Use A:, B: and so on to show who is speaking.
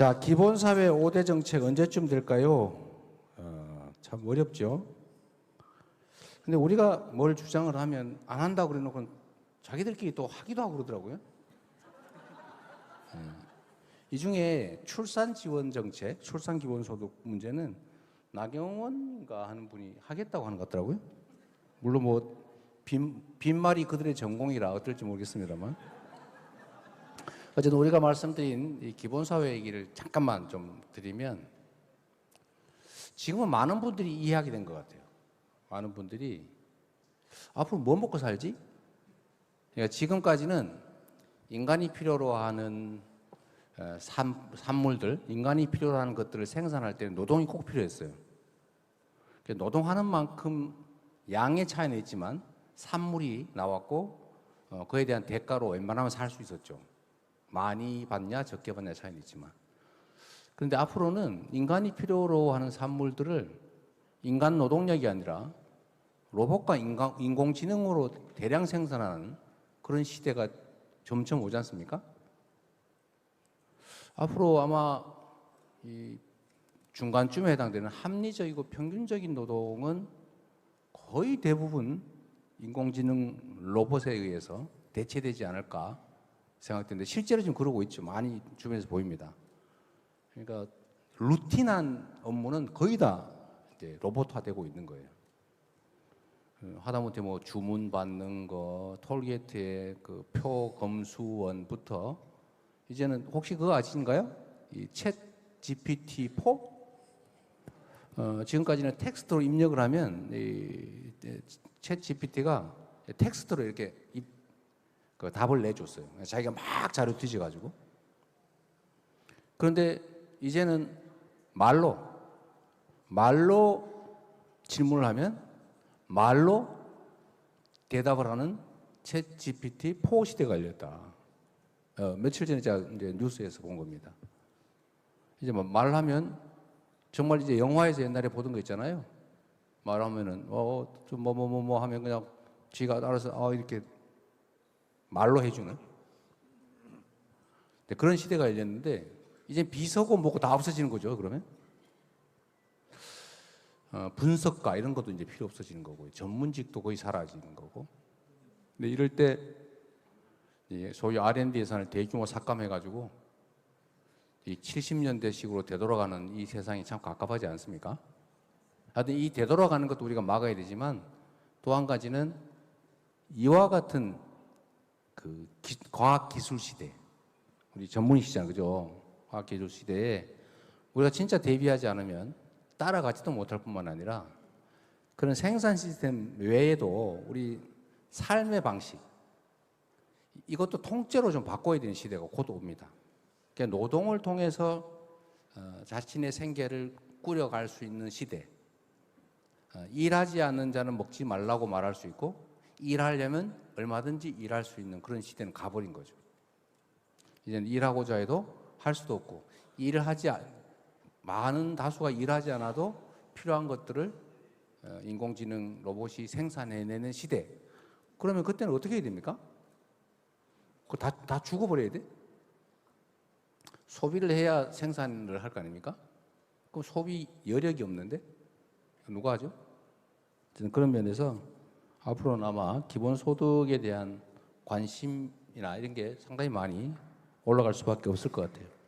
A: 자, 기본사회 5대 정책 언제쯤 될까요? 어, 참 어렵죠. 근데 우리가 뭘 주장을 하면 안 한다고 그래 놓고 자기들끼리 또 하기도 하고 그러더라고요. 음. 이 중에 출산 지원 정책, 출산 기본 소득 문제는 나경원인가 하는 분이 하겠다고 하는 것 같더라고요. 물론 뭐 빈, 빈말이 그들의 전공이라 어떨지 모르겠습니다만. 어쨌든 우리가 말씀드린 이 기본사회 얘기를 잠깐만 좀 드리면 지금은 많은 분들이 이해하게 된 것 같아요. 많은 분들이 앞으로 뭐 먹고 살지? 그러니까 지금까지는 인간이 필요로 하는 어, 산, 산물들, 인간이 필요로 하는 것들을 생산할 때는 노동이 꼭 필요했어요. 그러니까 노동하는 만큼 양의 차이는 있지만 산물이 나왔고 어, 그에 대한 대가로 웬만하면 살 수 있었죠. 많이 받냐 적게 받냐 차이는 있지만 그런데 앞으로는 인간이 필요로 하는 산물들을 인간 노동력이 아니라 로봇과 인간, 인공지능으로 대량 생산하는 그런 시대가 점점 오지 않습니까? 앞으로 아마 이 중간쯤에 해당되는 합리적이고 평균적인 노동은 거의 대부분 인공지능 로봇에 의해서 대체되지 않을까 생각되는데 실제로 지금 그러고 있죠. 많이 주변에서 보입니다. 그러니까 루틴한 업무는 거의 다 이제 로봇화되고 있는 거예요. 그 하다못해 뭐 주문 받는 거, 톨게이트의 그 표 검수원부터 이제는 혹시 그거 아신가요? 이챗 GPT-4 어, 지금까지는 텍스트로 입력을 하면 이 챗 GPT가 텍스트로 이렇게 입, 그 답을 내줬어요. 자기가 막 자료 뒤져가지고. 그런데 이제는 말로 말로 질문을 하면 말로 대답을 하는 챗 GPT 4 시대가 열렸다. 어, 며칠 전에 제가 이제 뉴스에서 본 겁니다. 이제 뭐 말하면 정말 이제 영화에서 옛날에 보던 거 있잖아요. 말하면은 어좀뭐 뭐뭐뭐 하면 그냥 쥐가 알아서 아 이렇게 말로 해주는 네, 그런 시대가 열렸는데 이제 비서고 뭐고 다 없어지는 거죠. 그러면 어, 분석가 이런 것도 이제 필요 없어지는 거고 전문직도 거의 사라지는 거고. 근데 이럴 때 예, 소위 R&D 예산을 대규모 삭감해가지고 이 70년대식으로 되돌아가는 이 세상이 참 갑갑하지 않습니까? 하여튼 이 되돌아가는 것도 우리가 막아야 되지만 또 한 가지는 이와 같은 그 기, 과학기술 시대 우리 전문이시잖아요. 그죠? 과학기술 시대에 우리가 진짜 대비하지 않으면 따라가지도 못할 뿐만 아니라 그런 생산 시스템 외에도 우리 삶의 방식 이것도 통째로 좀 바꿔야 되는 시대가 곧 옵니다. 그러니까 노동을 통해서 어, 자신의 생계를 꾸려갈 수 있는 시대. 어, 일하지 않는 자는 먹지 말라고 말할 수 있고 일하려면 얼마든지 일할 수 있는 그런 시대는 가버린 거죠. 이제는 일하고자 해도 할 수도 없고 일을 하지 많은 다수가 일하지 않아도 필요한 것들을 어, 인공지능 로봇이 생산해내는 시대. 그러면 그때는 어떻게 해야 됩니까? 그거 다, 다 죽어버려야 돼? 소비를 해야 생산을 할 거 아닙니까? 그럼 소비 여력이 없는데? 누가 하죠? 그런 면에서 앞으로는 아마 기본소득에 대한 관심이나 이런 게 상당히 많이 올라갈 수밖에 없을 것 같아요.